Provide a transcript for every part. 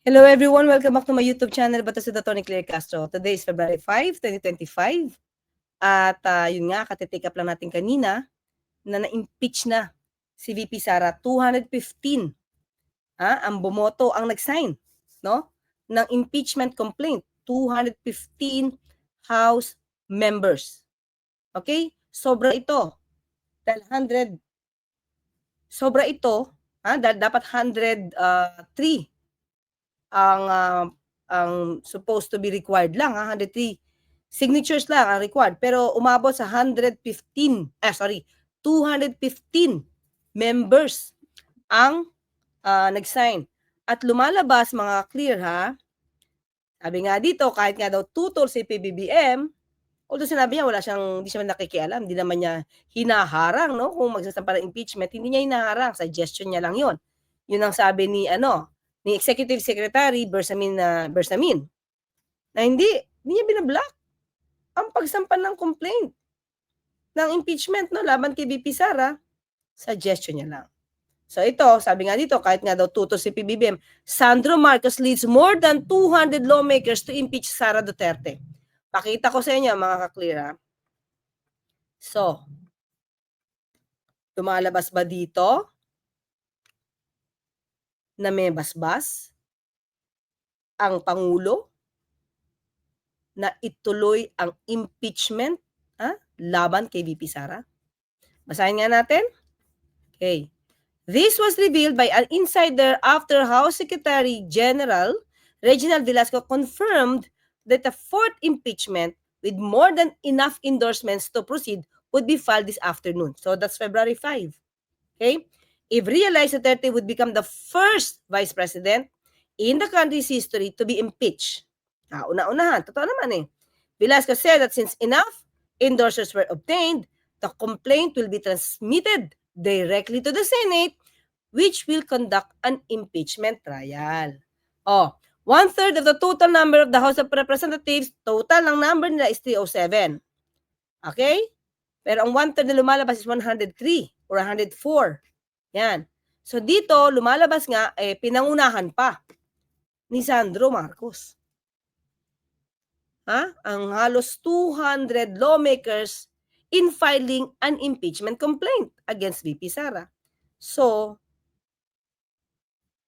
Hello everyone, welcome back to my YouTube channel, Bato sa Tony Claire Castro. Today is February 5, 2025. At ah, yun nga, katitake up lang natin kanina na na-impeach na si VP Sara. 215 ah, ang bumoto, ang nag-sign no, ng impeachment complaint. 215 House members. Okay? Sobra ito. Dahil 100, sobra ito, ha, dahil dapat 103 ang ah, ang supposed to be required lang, ha, 103 signatures lang ang required. Pero umabot sa 115, ah sorry, 215 members ang ah, nag-sign. At lumalabas mga clear ha, sabi nga dito, kahit nga daw tutol si PBBM, although sinabi niya wala siyang, hindi siya nakikialam, hindi naman niya hinaharang, no? Kung magsasampa ng impeachment, hindi niya hinaharang, suggestion niya lang yon. Yun ang sabi ni, ano, ni Executive Secretary Bersamin na Bersamin na hindi, hindi niya binablock ang pagsampan ng complaint ng impeachment no laban kay BP Sara, suggestion niya lang. So ito, sabi nga dito, kahit nga daw tuto si PBBM, Sandro Marcos leads more than 200 lawmakers to impeach Sara Duterte. Pakita ko sa inyo mga ka-clear ha. So, lumalabas ba dito na may basbas ang Pangulo na ituloy ang impeachment ha, laban kay VP Sara? Basahin nga natin. Okay. This was revealed by an insider after House Secretary General Reginald Velasco confirmed that a fourth impeachment with more than enough endorsements to proceed would be filed this afternoon. So that's February 5. Okay? If realized, Duterte would become the first vice president in the country's history to be impeached. Ah, una-unahan. Totoo naman eh. Velasco said that since enough endorsers were obtained, the complaint will be transmitted directly to the Senate, which will conduct an impeachment trial. Oh, one-third of the total number of the House of Representatives, total ng number nila is 307. Okay? Pero ang one-third na lumalabas is 103 or 104. Yan. So dito, lumalabas nga, eh, pinangunahan pa ni Sandro Marcos. Ha? Ang halos 200 lawmakers in filing an impeachment complaint against VP Sara. So,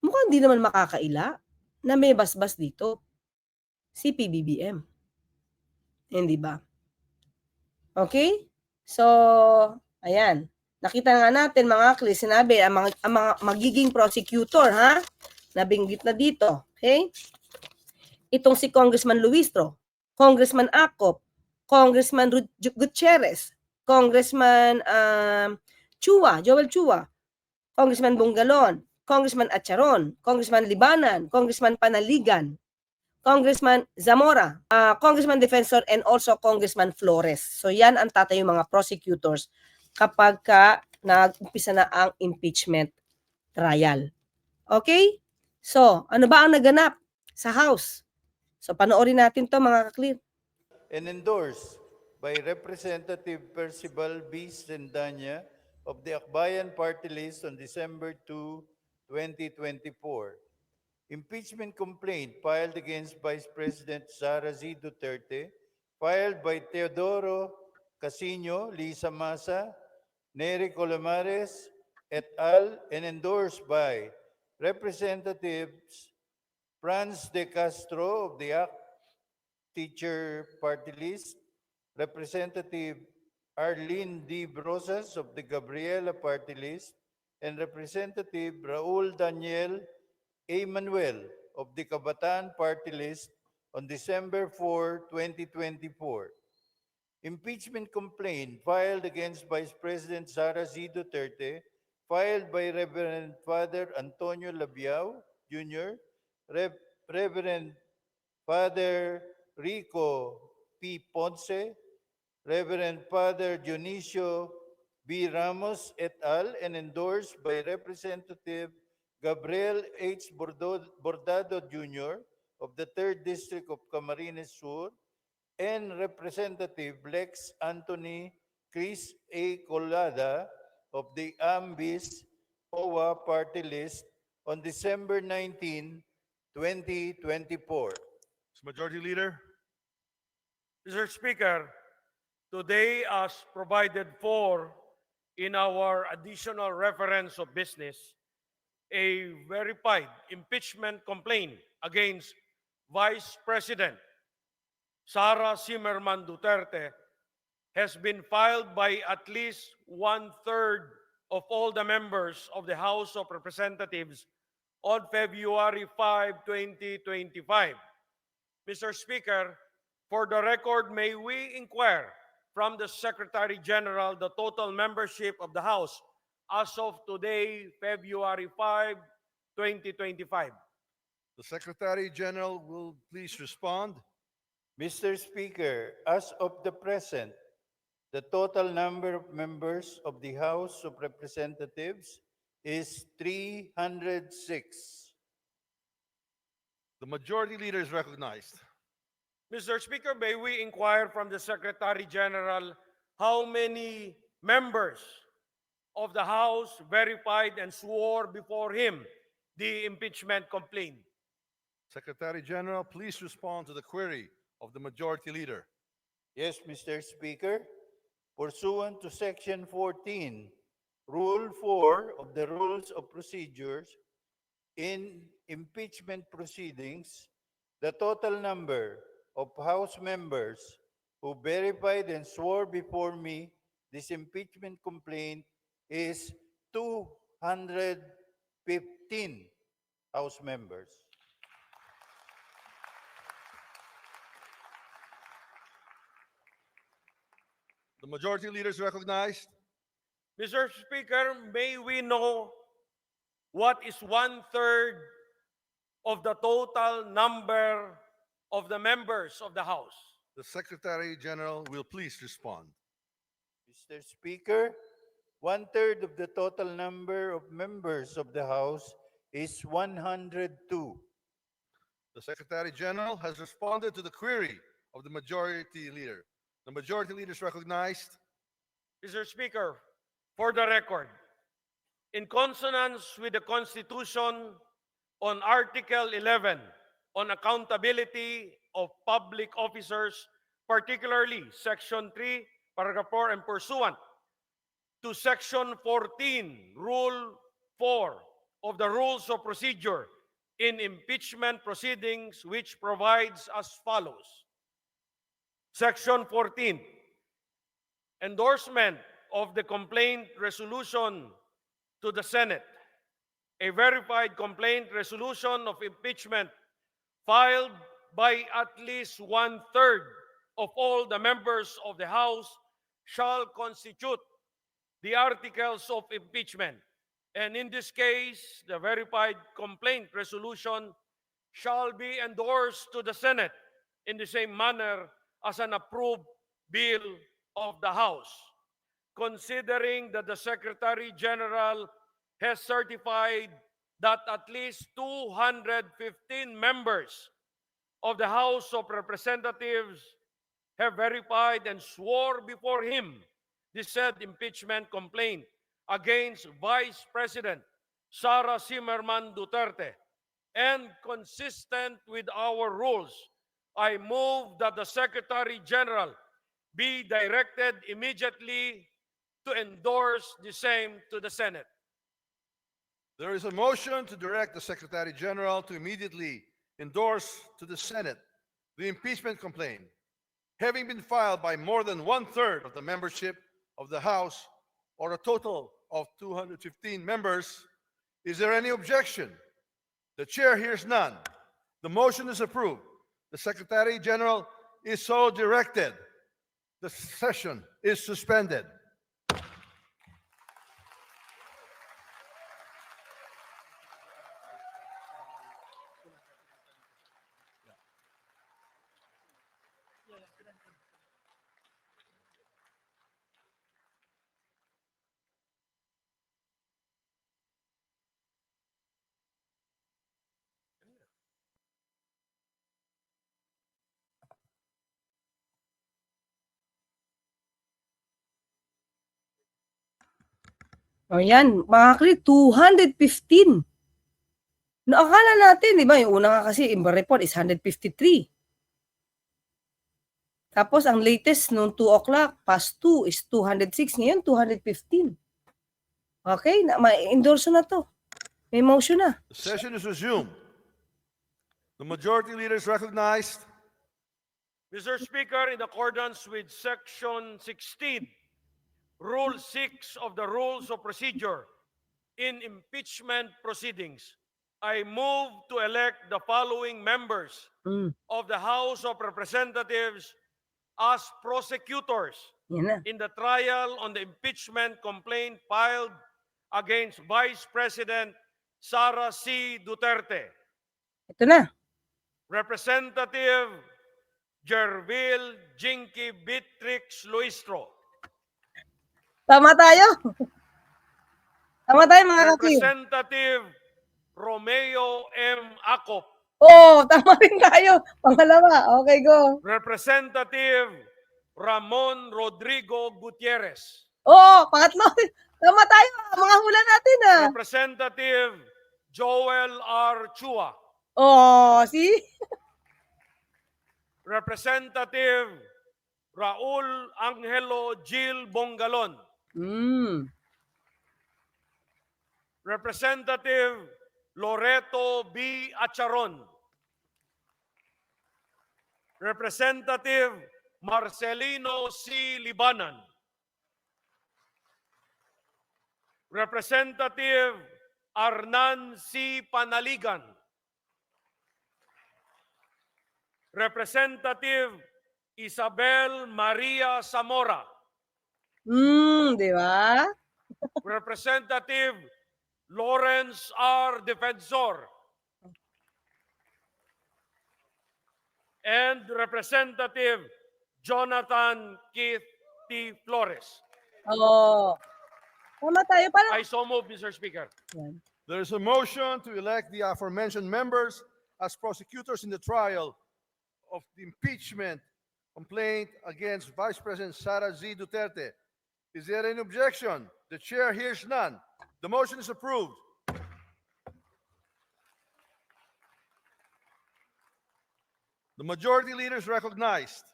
mukhang di naman makakaila na may basbas dito si PBBM. Hindi ba? Okay? So, ayan. Nakita nga natin mga kli, sinabi ang mga, ang mga magiging prosecutor, ha? Nabinggit na dito. Okay? Itong si Congressman Luistro, Congressman Acop, Congressman Gutierrez, Congressman um, Chua, Joel Chua, Congressman Bungalon, Congressman Acharon, Congressman Libanan, Congressman Panaligan, Congressman Zamora, uh, Congressman Defensor, and also Congressman Flores. So yan ang tatay yung mga prosecutors kapag ka nag-umpisa na ang impeachment trial. Okay? So, ano ba ang naganap sa House? So, panoorin natin to mga kaklir. and endorsed by Representative Percival B. Sendanya of the Akbayan Party List on December 2, 2024. Impeachment complaint filed against Vice President Sara Z. Duterte, filed by Teodoro Casino, Lisa Masa, Nery Colomares, et al., and endorsed by Representatives Franz de Castro of the Ak Teacher Party List, Representative Arlene D. Brosas of the Gabriela Party List, and Representative Raul Daniel A. Manuel of the Kabataan Party List on December 4, 2024. Impeachment complaint filed against Vice President Sara Z. Duterte, filed by Reverend Father Antonio Labiao Jr., Rev- Reverend Father Rico P. Ponce, Reverend Father Dionisio B. Ramos et al. and endorsed by Representative Gabriel H. Bordado Jr. of the 3rd District of Camarines Sur and Representative Lex Anthony Chris A. Colada of the AMBIS OWA Party List on December 19, 2024. Majority Leader. Mr. Speaker, today as provided for in our additional reference of business, a verified impeachment complaint against Vice President Sara Zimmerman Duterte has been filed by at least one-third of all the members of the House of Representatives on February 5, 2025. Mr. Speaker, for the record, may we inquire from the Secretary General the total membership of the House as of today, February 5, 2025? The Secretary General will please respond. Mr. Speaker, as of the present, the total number of members of the House of Representatives is 306. The Majority Leader is recognized. Mr. Speaker, may we inquire from the Secretary General how many members of the House verified and swore before him the impeachment complaint? Secretary General, please respond to the query of the Majority Leader. Yes, Mr. Speaker. Pursuant to Section 14, Rule 4 of the Rules of Procedures, in impeachment proceedings, the total number of House members who verified and swore before me this impeachment complaint is 215 House members. The Majority Leader is recognized. Mr. Speaker, may we know what is one-third of the total number of the members of the House? The Secretary General will please respond. Mr. Speaker, one-third of the total number of members of the House is 102. The Secretary General has responded to the query of the Majority Leader. The Majority Leader is recognized. Mr. Speaker, for the record, in consonance with the Constitution on Article 11 on accountability of public officers, particularly Section 3, Paragraph 4, and pursuant to Section 14, Rule 4 of the Rules of Procedure in impeachment proceedings, which provides as follows. Section 14, endorsement of the complaint resolution to the Senate. A verified complaint resolution of impeachment filed by at least one-third of all the members of the House shall constitute the articles of impeachment. And in this case, the verified complaint resolution shall be endorsed to the Senate in the same manner as an approved bill of the House. Considering that the Secretary General has certified that at least 215 members of the House of Representatives have verified and swore before him the said impeachment complaint against Vice President Sara Zimmerman Duterte. And consistent with our rules, I move that the Secretary General be directed immediately to endorse the same to the Senate. There is a motion to direct the Secretary General to immediately endorse to the Senate the impeachment complaint, having been filed by more than one-third of the membership of the House, or a total of 215 members. Is there any objection? The chair hears none. The motion is approved. The Secretary General is so directed. The session is suspended. O yan, mga kli, 215. No, akala natin, di ba, yung una nga kasi imba report is 153. Tapos ang latest nung 2 o'clock, past 2 is 206. Ngayon, 215. Okay, na, ma-endorse na to. May motion na. The session is resumed. The majority leader is recognized. Mr. Speaker, in accordance with Section 16, Rule 6 of the Rules of Procedure in impeachment proceedings, I move to elect the following members Mm, of the House of Representatives as prosecutors in the trial on the impeachment complaint filed against Vice President Sara C. Duterte. Ito na. Representative Jervil Jinky Beatrix Luistro. Tama tayo. Tama tayo mga kapatid. Representative Romeo M. Acop. Oo, oh, tama rin tayo. Pangalawa. Okay, go. Representative Ramon Rodrigo Gutierrez. Oo, oh, pangatlo. Tama tayo. Mga hula natin ah. Representative Joel R. Chua. Oo, oh, see? Representative Raul Angelo Gil Bongalon. Mm. Representative Loreto B. Acharon. Representative Marcelino C. Libanan. Representative Arnan C. Panaligan. Representative Isabel Maria Zamora. Mm, di ba? Representative Lawrence R. Defensor. And Representative Jonathan Keith T. Flores. Oo. Tama tayo. Parang, I so move, Mr. Speaker. Yan. There is a motion to elect the aforementioned members as prosecutors in the trial of the impeachment complaint against Vice President Sara Z. Duterte. Is there any objection? The chair hears none. The motion is approved. The majority leader is recognized.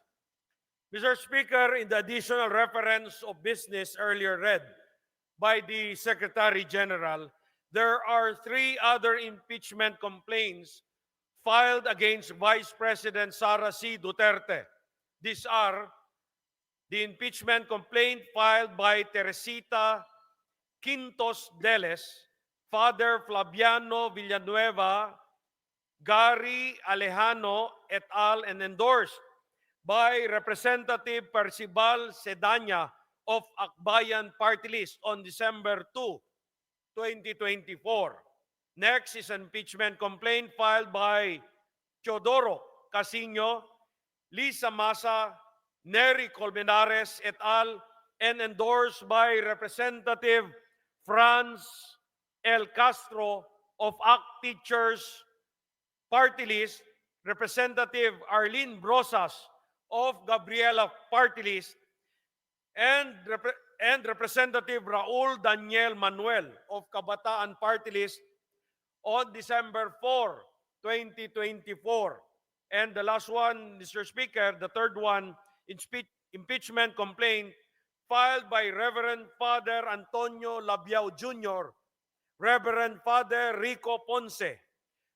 Mr. Speaker, in the additional reference of business earlier read by the Secretary General, there are three other impeachment complaints filed against Vice President Sara C. Duterte. These are the impeachment complaint filed by Teresita Quintos Deles, Father Flaviano Villanueva, Gary Alejano et al. and endorsed by Representative Percival Sedanya of Akbayan Party List on December 2, 2024. Next is an impeachment complaint filed by Teodoro Casino, Lisa Masa, Nery Colmenares et al. and endorsed by Representative Franz L. Castro of ACT Teachers Party List, Representative Arlene Brosas of Gabriela Party List, and, Repre- and Representative Raul Daniel Manuel of Kabataan Party List on December 4, 2024. And the last one, Mr. Speaker, the third one, impe- impeachment complaint filed by Reverend Father Antonio Labiao Jr., Reverend Father Rico Ponce,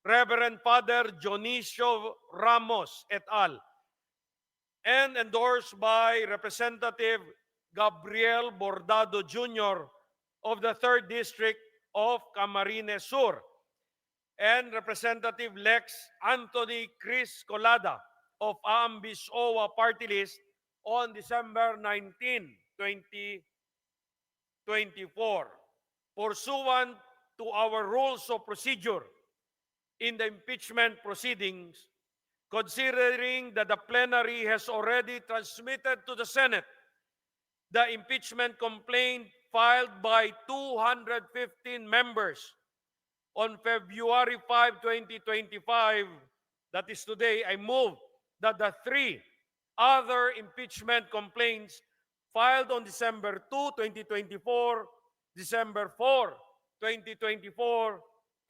Reverend Father Dionisio Ramos et al. and endorsed by Representative Gabriel Bordado Jr. of the 3rd District of Camarines Sur and Representative Lex Anthony Chris Colada of Ambis OWA Party List on December 19, 2024. Pursuant to our rules of procedure, in the impeachment proceedings, considering that the plenary has already transmitted to the Senate the impeachment complaint filed by 215 members on February 5, 2025, that is today, I move that the three other impeachment complaints filed on December 2, 2024, December 4, 2024,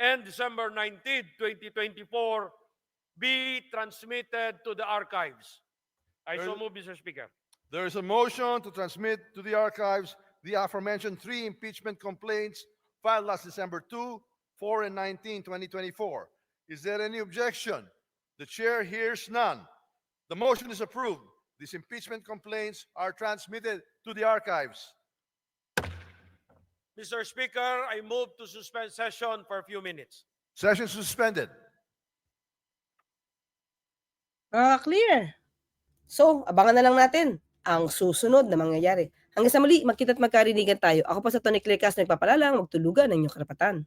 and December 19, 2024 be transmitted to the archives. I so move, Mr. Speaker. There is a motion to transmit to the archives the aforementioned three impeachment complaints filed last December 2, 4, and 19, 2024. Is there any objection? The chair hears none. The motion is approved. These impeachment complaints are transmitted to the archives. Mr. Speaker, I move to suspend session for a few minutes. Session suspended. Ah, clear. So, abangan na lang natin ang susunod na mangyayari. Hanggang sa muli, magkita't magkarinigan tayo. Ako pa sa Tony Clearcast, nagpapalalang, magtulugan ng inyong karapatan.